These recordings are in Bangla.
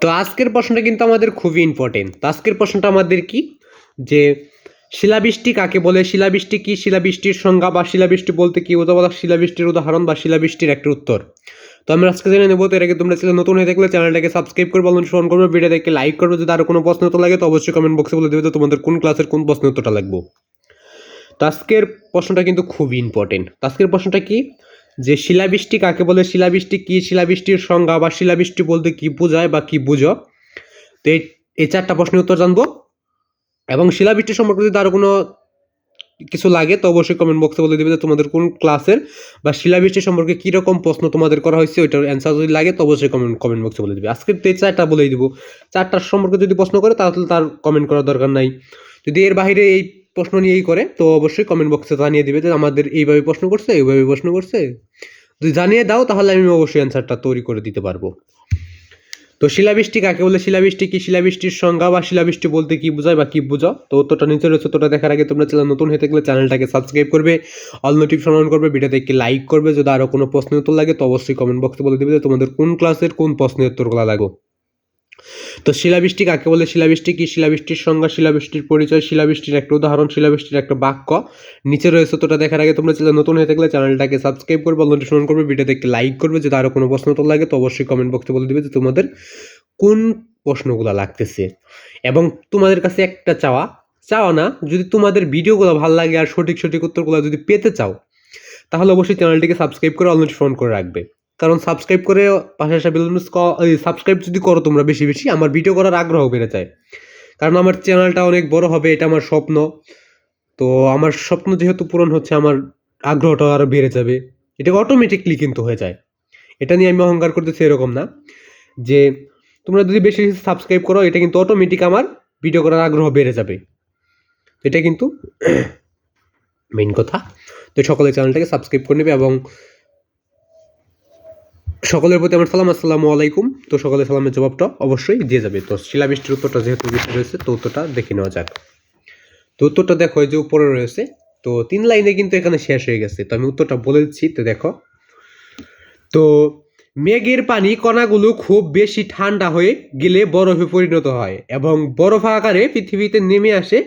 তো আজকের প্রশ্নটা কিন্তু আমাদের খুবই ইম্পর্টেন্ট তো আজকের প্রশ্নটা আমাদের কি? যে শিলাবৃষ্টি কাকে বলে? শিলাবৃষ্টি কি? শিলাবৃষ্টির সংজ্ঞা বা শিলাবৃষ্টি বলতে কি বলা শিলাবৃষ্টির উদাহরণ বা শিলাবৃষ্টির একটা উত্তর। তো আমরা আজকে জেনে নেব, তো এর আগে তোমরা চ্যানেল নতুন হয়ে থাকলে চ্যানেলটাকে সাবস্ক্রাইব করবে করবে ভিডিওটাকে লাইক করবে। যদি আরও কোনো প্রশ্ন লাগে, তো অবশ্যই কমেন্ট বক্সে বলে দেবে তো তোমাদের কোন ক্লাসের কোন প্রশ্ন উত্তরটা লাগবে। তো আজকের প্রশ্নটা কিন্তু খুবই ইম্পর্টেন্ট তো আজকের প্রশ্নটা কি? যে শিলাবৃষ্টি কাকে বলে? শিলাবৃষ্টি কি? শিলাবৃষ্টির সংজ্ঞা বা শিলাবৃষ্টি বলতে কি বোঝায় বা কি বুঝো? তো এই চারটা প্রশ্নের উত্তর জানব। এবং শিলাবৃষ্টি সম্পর্কে যদি আরও কোনো কিছু লাগে, তো অবশ্যই কমেন্ট বক্সে বলে দেবে যে তোমাদের কোন ক্লাসের বা শিলাবৃষ্টি সম্পর্কে কীরকম প্রশ্ন তোমাদের করা হয়েছে, ওইটার অ্যান্সার যদি লাগে, তো অবশ্যই কমেন্ট কমেন্ট বক্সে বলে দেবে। আজকে তো এই চারটা বলেই দিব। চারটার সম্পর্কে যদি প্রশ্ন করে, তাহলে তার কমেন্ট করার দরকার নাই। যদি এর বাইরে এই প্রশ্ন নিয়েই করে, তো অবশ্যই কমেন্ট বক্সে জানিয়ে দিবে যে আমাদের এইভাবে প্রশ্ন করছে, এইভাবে প্রশ্ন করছে। যদি জানিয়ে দাও তাহলে আমি অবশ্যই অ্যান্সারটা তৈরি করে দিতে পারব। তো শিলাবৃষ্টি কাকে বলে? শিলাবৃষ্টি কি? শিলাবৃষ্টির সংজ্ঞা বা শিলাবৃষ্টি বলতে কি বোঝায় বা কি বোঝাও? তো উত্তরটা নিচে রয়েছে উত্তরটা দেখার আগে তোমরা চ্যানেল নতুন হয়ে থাকলে চ্যানেলটাকে সাবস্ক্রাইব করবে অল নোটিফিকেশন অন করবে ভিডিওতে একটি লাইক করবে, যদি আরও কোনো প্রশ্ন উত্তর লাগে তো অবশ্যই কমেন্ট বক্সে বলে দেবে যে তোমাদের কোন ক্লাসের কোন প্রশ্নের উত্তরগুলো লাগো তো শিলাবৃষ্টি কাকে বলে? শিলাবৃষ্টি কি? শিলাবৃষ্টির সংজ্ঞা, শিলাবৃষ্টির পরিচয়, শিলাবৃষ্টির একটা উদাহরণ, শিলাবৃষ্টির একটা বাক্য। নিচে রয়েছে তোটা দেখার আগে তোমরা চ্যানেল নতুন হয়ে থাকলে চ্যানেলটাকে সাবস্ক্রাইব করবে নোটিফিকেশন করবে, ভিডিওতে একটি লাইক করবে, যদি আরও কোনো প্রশ্ন তো লাগে তো অবশ্যই কমেন্ট বক্সে বলে দেবে যে তোমাদের কোন প্রশ্নগুলো লাগতেছে। এবং তোমাদের কাছে একটা চাওয়া চাওয়া না, যদি তোমাদের ভিডিওগুলো ভালো লাগে আর সঠিক সঠিক উত্তরগুলো যদি পেতে চাও, তাহলে অবশ্যই চ্যানেলটিকে সাবস্ক্রাইব করে, অলরেডি ফোন করে রাখবে। কারণ সাবস্ক্রাইব করে পাশে আসা বেলুন সাবস্ক্রাইব যদি করো তোমরা বেশি বেশি, আমার ভিডিও করার আগ্রহ বেড়ে যায়। কারণ আমার চ্যানেলটা অনেক বড় হবে, এটা আমার স্বপ্ন। তো আমার স্বপ্ন যেহেতু পূরণ হচ্ছে, আমার আগ্রহটা আরও বেড়ে যাবে। এটা অটোমেটিকলি কিন্তু হয়ে যায়। এটা নিয়ে আমি অহংকার করতেছি এরকম না। যে তোমরা যদি বেশি সাবস্ক্রাইব করো, এটা কিন্তু অটোমেটিক আমার ভিডিও করার আগ্রহ বেড়ে যাবে। এটা কিন্তু মেইন কথা। তো সকলে চ্যানেলটাকে সাবস্ক্রাইব করে নেবে এবং সকলের প্রতি আমার সালাম, আসসালামু আলাইকুম। তো সকলের সালামের জবাবটা অবশ্যই দিয়ে যাবে। তো শিলাবৃষ্টির উত্তরটা যেহেতু বেশি রয়েছে তো উত্তরটা দেখে নেওয়া যাক। তো উত্তরটা দেখো যে উপরে রয়েছে, তো তিন লাইনে কিন্তু এখানে শেষ হয়ে গেছে। তো আমি উত্তরটা বলে দিচ্ছি, তো দেখো। তো মেঘের পানি কণাগুলো খুব বেশি ঠান্ডা হয়ে গেলে বরফে পরিণত হয় এবং বরফ আকারে পৃথিবীতে নেমে আসে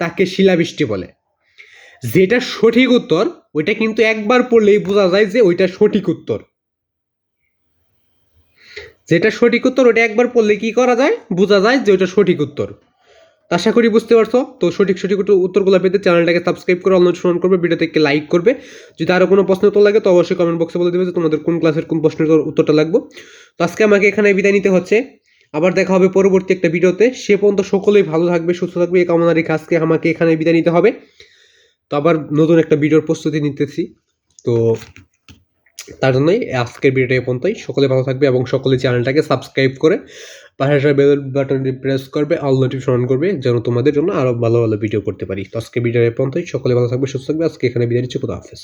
তাকে শিলাবৃষ্টি বলে। যেটা সঠিক উত্তর, ওইটা কিন্তু একবার পড়লেই বোঝা যায় যে ওইটা সঠিক উত্তর। যেটা সঠিক উত্তর, ওটা একবার পড়লে কি করা যায়? বোঝা যায় যে ওটা সঠিক উত্তর। আশা করি বুঝতে পারছ? তো সঠিক সঠিক উত্তর- উত্তরগুলো পেতে চ্যানেলটাকে সাবস্ক্রাইব করে অনুসরণ করবে, ভিডিওতে একটি লাইক করবে। যদি আরও কোনো প্রশ্ন উত্তর লাগে, তো অবশ্যই কমেন্ট বক্সে বলে দেবে যে তোমাদের কোন ক্লাসের কোন প্রশ্নের উত্তরটা লাগবে। তো আজকে আমাকে এখানে বিদায় নিতে হচ্ছে। আবার দেখা হবে পরবর্তী একটা ভিডিওতে। সে পর্যন্ত সকলেই ভালো থাকবে, সুস্থ থাকবে। এই কামনা রেখে আজকে আমাকে এখানে বিদায় নিতে হবে। তো আবার নতুন একটা ভিডিওর প্রস্তুতি নিতেছি। তো তার জন্যই আজকের ভিডিওটা এই পর্যন্তই। সকলে ভালো থাকবে এবং সকলে চ্যানেলটাকে সাবস্ক্রাইব করে পাশে আসা বেল বাটনটি প্রেস করবে, অল নোটিফিকেশন করবে, যেন তোমাদের জন্য আরও ভালো ভালো ভিডিও করতে পারি। তো আজকে ভিডিও এই পর্যন্তই। সকলে ভালো থাকবে, সুস্থ থাকবে। আজকে এখানে বিদায় নিচ্ছি। খুদা হাফেজ।